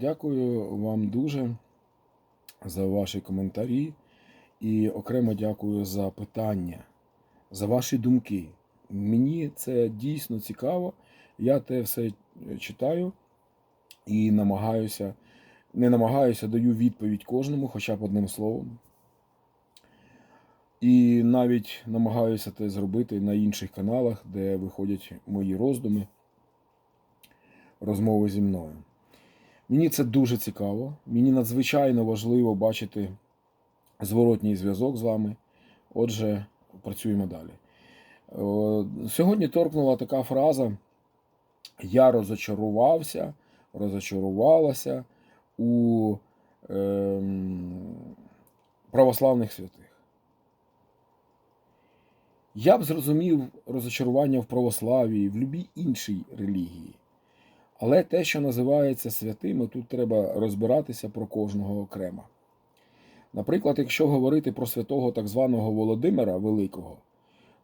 Дякую вам дуже за ваші коментарі і окремо дякую за питання, за ваші думки. Мені це дійсно цікаво. Я те все читаю і намагаюся, не намагаюся, даю відповідь кожному, хоча б одним словом. І навіть намагаюся це зробити на інших каналах, де виходять мої роздуми, розмови зі мною. Мені це дуже цікаво. Мені надзвичайно важливо бачити зворотній зв'язок з вами. Отже, працюємо далі. Е, Сьогодні торкнула така фраза: Я розочарувався, розочарувалася у ем, православних святих. Я б зрозумів розочарування в православії, в будь-якій іншій релігії. Але те, що називається святими, тут треба розбиратися про кожного окремо. Наприклад, якщо говорити про святого так званого Володимира Великого,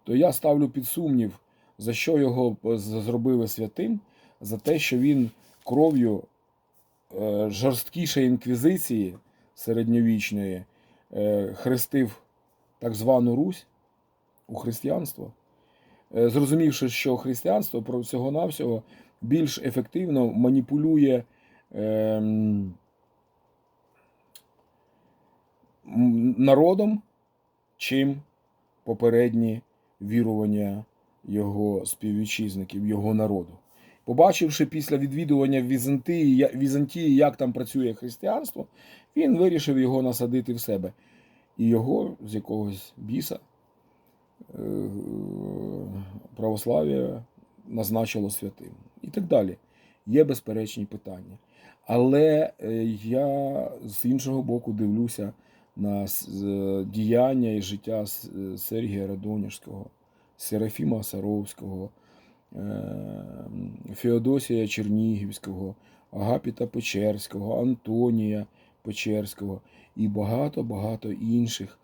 то я ставлю під сумнів, за що його зробили святим, за те, що він кров'ю е, жорсткішої інквізиції середньовічної е, хрестив так звану Русь у християнство, Е, зрозумівши, що християнство про всього-навсього більш ефективно маніпулює ем, народом, чим попередні вірування його співвітчизників, його народу. Побачивши після відвідування Візантії, Візантії, як там працює християнство, він вирішив його насадити в себе. І його з якогось біса е, православ'я назначило святим. Так далі. Є безперечні питання. Але е, я з іншого боку дивлюся на діяння і життя Сергія Радонежського, Серафіма Саровського, е, Феодосія Чернігівського, Агапіта Печерського, Антонія Печерського і багато-багато інших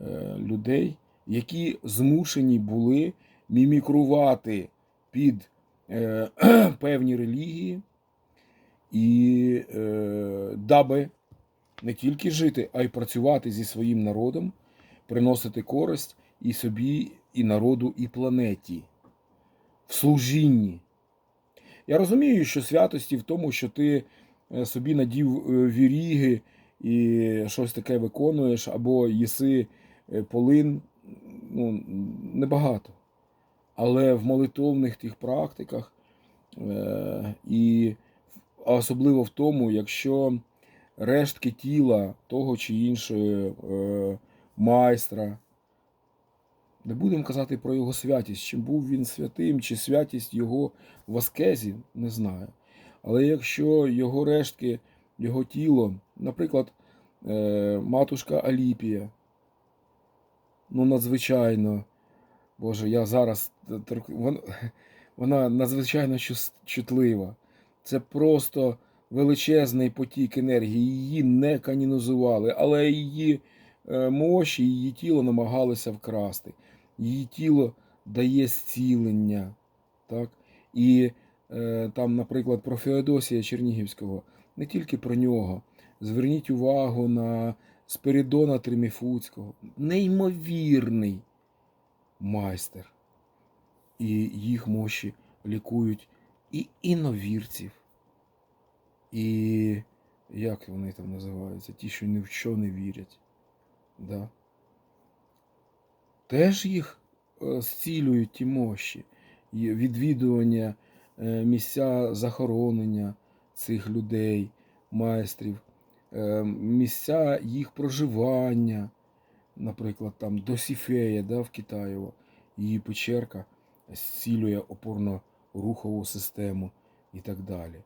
е, людей, які змушені були мімікрувати під певні релігії, і е, даби не тільки жити, а й працювати зі своїм народом, приносити користь і собі, і народу, і планеті в служінні. Я розумію, що святості в тому, що ти е, собі надів е, віріги і щось таке виконуєш, або їси е, полин, ну, небагато. Але в молитовних тих практиках, е, і особливо в тому, якщо рештки тіла того чи іншого е, майстра, не будемо казати про його святість, чи був він святим, чи святість його в аскезі, не знаю. Але якщо його рештки, його тіло, наприклад, е, матушка Аліпія, ну надзвичайно, Боже, я зараз вона надзвичайно чутлива. Це просто величезний потік енергії. Її не канінізували, але її е, мощі, її тіло намагалися вкрасти. Її тіло дає зцілення. Так? І е, там, наприклад, про Феодосія Чернігівського, не тільки про нього. Зверніть увагу на Спиридона Триміфуцького. Неймовірний майстер. І їх мощі лікують і іновірців, і як вони там називаються? Ті, що ні в що не вірять. Да? Теж їх е, зцілюють ті мощі, відвідування е, місця захоронення цих людей, майстрів, е, місця їх проживання, наприклад, там Досіфея да, в Китаєво, її печерка зцілює опорно-рухову систему і так далі.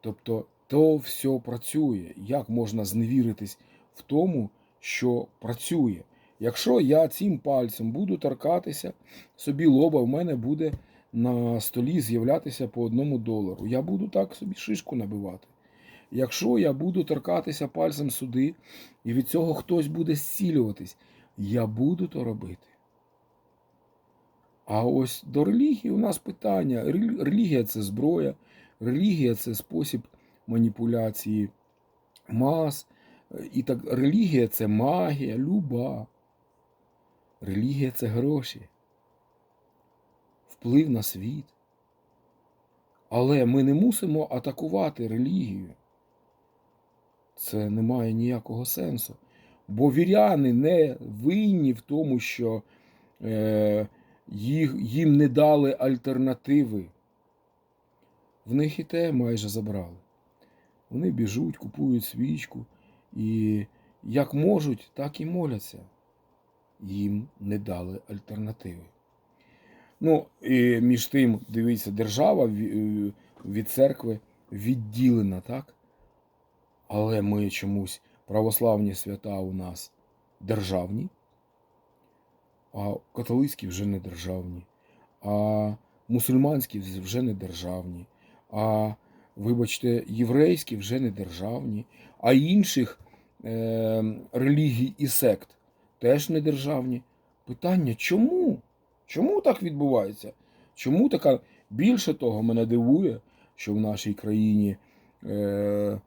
Тобто, то все працює. Як можна зневіритись в тому, що працює? Якщо я цим пальцем буду торкатися собі лоба, в мене буде на столі з'являтися по одному долару. Я буду так собі шишку набивати. Якщо я буду торкатися пальцем сюди, і від цього хтось буде зцілюватись, я буду то робити. А ось до релігії у нас питання. Релігія це зброя, релігія це спосіб маніпуляції мас. І так, релігія це магія, люба. Релігія це гроші, вплив на світ. Але ми не мусимо атакувати релігію. Це не має ніякого сенсу. Бо віряни не винні в тому, що е, їх, їм не дали альтернативи. В них і те майже забрали. Вони біжуть, купують свічку і як можуть, так і моляться. Їм не дали альтернативи. Ну, і між тим, дивіться, держава від церкви відділена, так? Але ми чомусь православні свята у нас державні, а католицькі вже не державні, а мусульманські вже не державні, а, вибачте, єврейські вже не державні, а інших е, релігій і сект теж не державні. Питання чому? Чому так відбувається? Чому така більше того мене дивує, що в нашій країні е,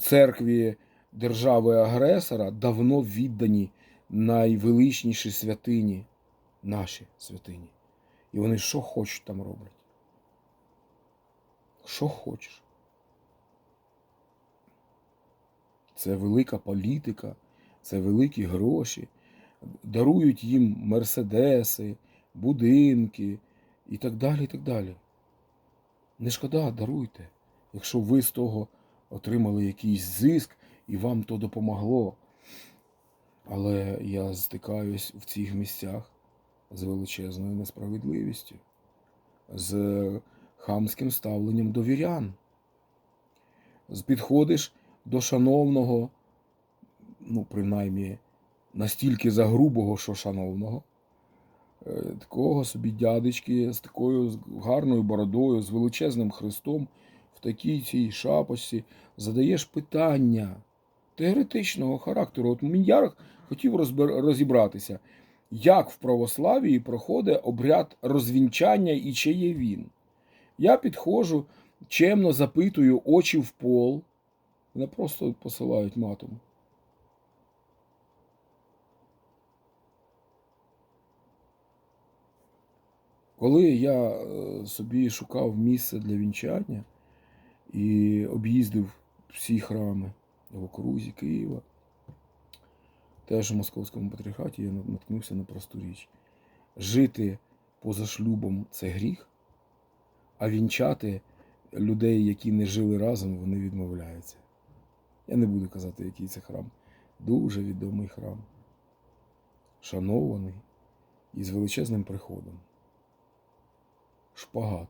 церкві держави-агресора давно віддані найвеличніші святині, наші святині. І вони що хочуть там роблять? Що хочеш? Це велика політика, це великі гроші. Дарують їм мерседеси, будинки і так далі. і так далі. Не шкода, даруйте, якщо ви з того отримали якийсь зиск і вам то допомогло. Але я стикаюсь в цих місцях з величезною несправедливістю, з хамським ставленням до вірян. Підходиш до шановного, ну, принаймні, настільки загрубого, що шановного, е, такого собі дядечки з такою гарною бородою, з величезним хрестом, такій цій шапочці, задаєш питання теоретичного характеру. От я хотів розбер- розібратися, як в православії проходить обряд розвінчання і чи є він. Я підходжу, чемно запитую очі в пол. Мене просто посилають матом. Коли я е, собі шукав місце для вінчання і об'їздив всі храми в окрузі Києва, теж у Московському патріархаті я наткнувся на просту річ. Жити поза шлюбом це гріх, а вінчати людей, які не жили разом, вони відмовляються. Я не буду казати, який це храм. Дуже відомий храм. Шанований і з величезним приходом. Шпагат.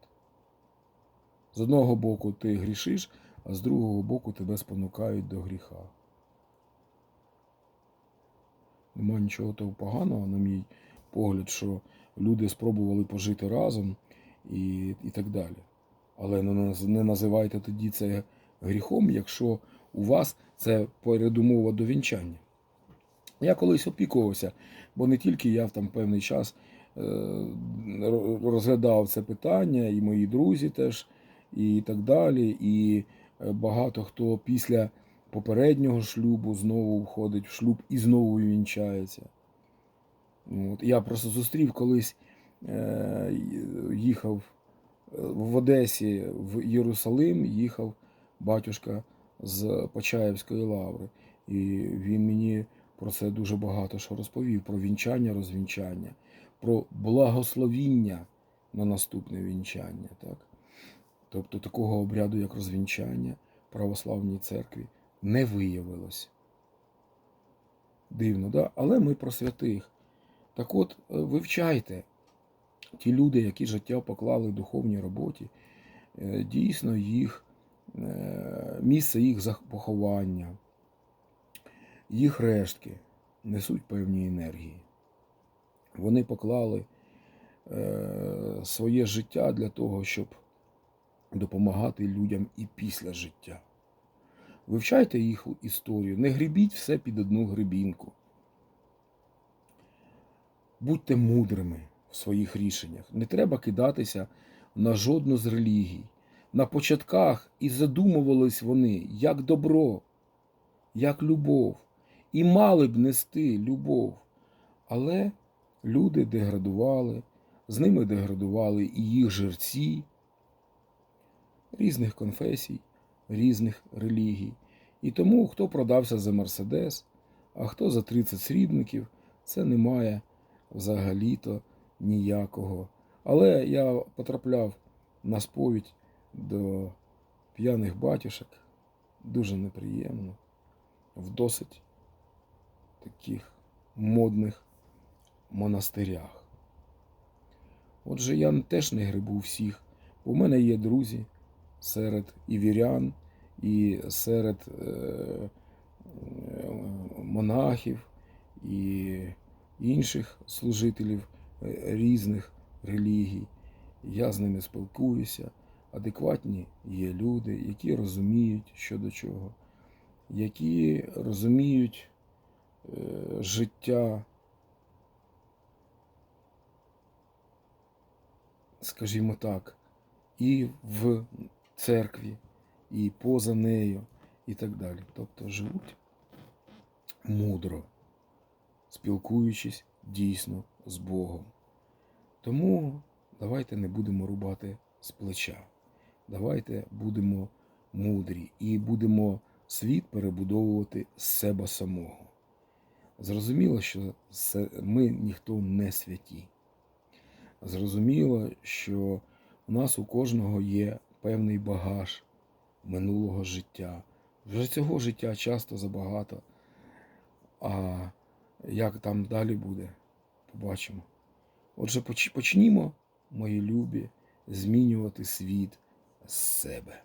З одного боку ти грішиш, а з другого боку тебе спонукають до гріха. Нема нічого того поганого, на мій погляд, що люди спробували пожити разом і, і так далі. Але не, називайте тоді це гріхом, якщо у вас це передумова до вінчання. Я колись опікувався, бо не тільки я там певний час е, розглядав це питання, і мої друзі теж, і так далі. І е, багато хто після попереднього шлюбу знову входить в шлюб і знову вінчається. От. Я просто зустрів колись, е, їхав е, в Одесі в Єрусалим, їхав батюшка з Почаївської лаври. І він мені про це дуже багато що розповів: про вінчання, розвінчання, про благословіння на наступне вінчання. Так? Тобто такого обряду, як розвінчання православній церкві, не виявилось. Дивно, да? але ми про святих. Так от, е, вивчайте ті люди, які життя поклали духовній роботі, е, дійсно їх е, місце їх поховання, їх рештки несуть певні енергії. Вони поклали своє життя для того, щоб допомагати людям і після життя. Вивчайте їх історію, не грібіть все під одну грибінку. Будьте мудрими в своїх рішеннях. Не треба кидатися на жодну з релігій. на початках і задумувались вони як добро, як любов, і мали б нести любов. Але люди деградували, з ними деградували і їх жерці різних конфесій, різних релігій. І тому хто продався за Мерседес, а хто за 30 срібників, це не має взагалі-то ніякого. Але я потрапляв на сповідь до п'яних батюшок, дуже неприємно, в досить таких модних монастирях. Отже, я теж не грибу всіх, в мене є друзі серед і вірян, і серед е, монахів, і інших служителів е, різних релігій. Я з ними спілкуюся. Адекватні є люди, які розуміють, що до чого, які розуміють е, життя, скажімо так, і в церкві, і поза нею, і так далі. Тобто живуть мудро, спілкуючись дійсно з Богом. Тому давайте не будемо рубати з плеча. Давайте будемо мудрі і будемо світ перебудовувати з себе самого. Зрозуміло, що ми ніхто не святі. Зрозуміло, що у нас у кожного є певний багаж минулого життя. Вже цього життя часто забагато. А як там далі буде, побачимо. Отже, почнімо, мої любі, змінювати світ з себе.